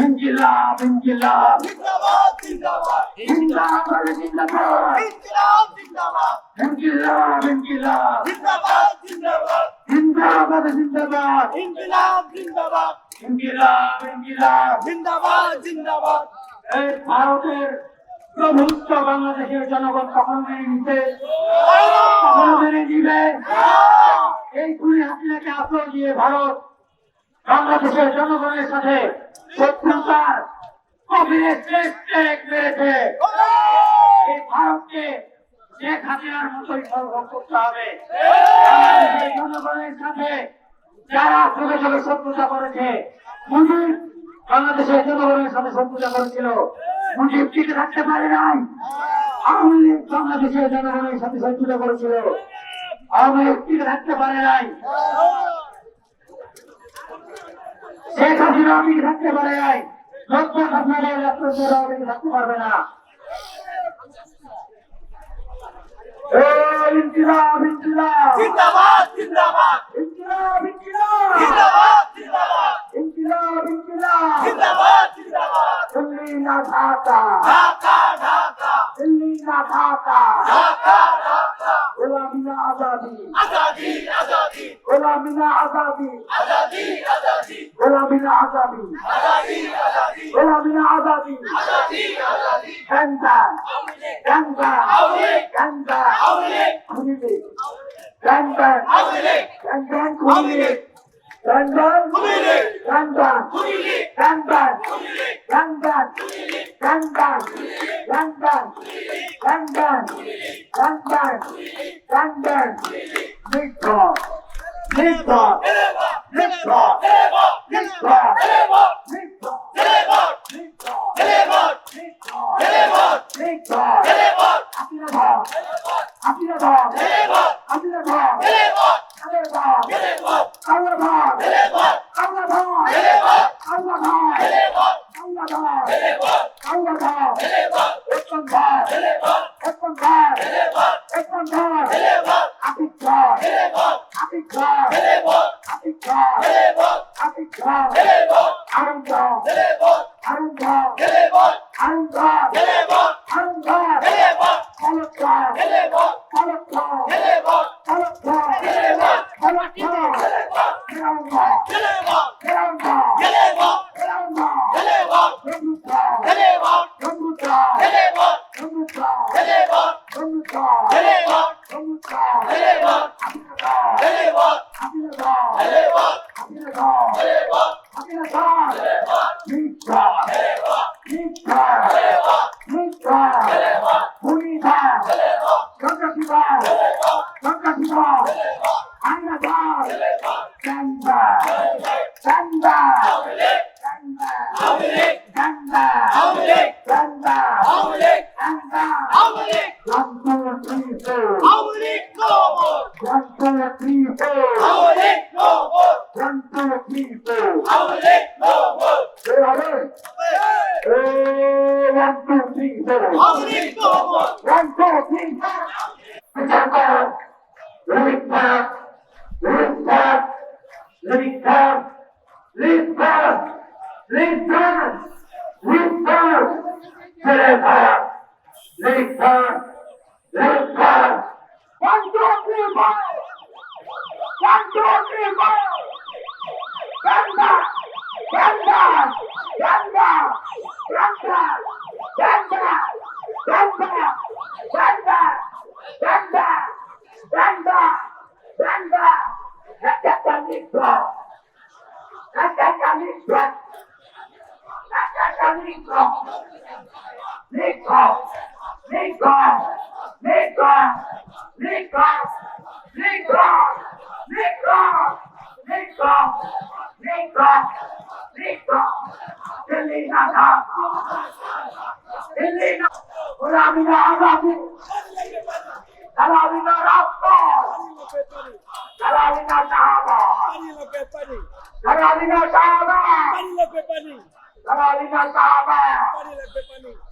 انقلاب انقلاب زنده‌باد زنده‌باد انقلاب زنده‌باد انقلاب زنده‌باد انقلاب انقلاب زنده‌باد زنده‌باد زنده‌باد زنده‌باد انقلاب زنده‌باد انقلاب انقلاب زنده‌باد زنده‌باد এই ভারতের প্রভুত্ব বাংলাদেশের জনগণ কখন মেনে নিতে কখন মেনে নিবে এই দুই হাসিনাকে আশ্রয় দিয়ে ভারত বাংলাদেশের জনগণের সাথে শত্রুতার কবিরে শেষ মেরেছে এই ভারতকে হবে সাথে যারা ছোট ছোট শত্রুতা করেছে মুজিব বাংলাদেশের জনগণের সাথে শত্রুতা করেছিল। মুজিব টিকে থাকতে পারে নাই। আওয়ামী লীগ বাংলাদেশের জনগণের সাথে শত্রুতা করেছিল আওয়ামী লীগ টিকে থাকতে পারে নাই। শেখ হাসিনা টিকে থাকতে পারে নাই। লক্ষ আপনাদের রাষ্ট্রপতিরা টিকে থাকতে পারবে না। ইনকিলাব ইনকিলাব। জিন্দাবাদ জিন্দাবাদ। ইনকিলাব ইনকিলাব। জিন্দাবাদ জিন্দাবাদ। ইনকিলাব ইনকিলাব। জিন্দাবাদ জিন্দাবাদ। দিল্লি না ঢাকা ঢাকা। ঢাকা। দিল্লি না ঢাকা ঢাকা ঢাকা গোলামি না আজাদি। আজাদি আজাদি। গোলামি না আজাদি। আজাদি আজাদি। গোলামি না আজাদি। আজাদি আজাদি। গোলামি না Azadi. Azadi Azadi. গান্দা গান্দা আউলে। গান্দা আউলে। খুনিলে। গান্দা আউলে। গান্দা খুনিলে। Apila Bob! Apila Bob! Apila Bob! Hello, Anna Bar! Lift up! Lift up! Lift up! Richard, Richard, Richard. One, two, three, four. One, two, three, four. Ganda! Ganda! Ganda! Ganda! Ganda! Ganda! Ganda! Ganda! Ganda! Ganda! Nakaka Nitro! Nakaka Nitro! Nakaka Nitro! Nitro! Nitro! Nitro! Nitro! Nitro! Nitro! Nitro! Nitro! Nitro! Delina Dhaka! Delina! Gulamina Azadi! Salamina Rasta! Salamina Shahaba! Salamina Shahaba! Salamina Shahaba! Stand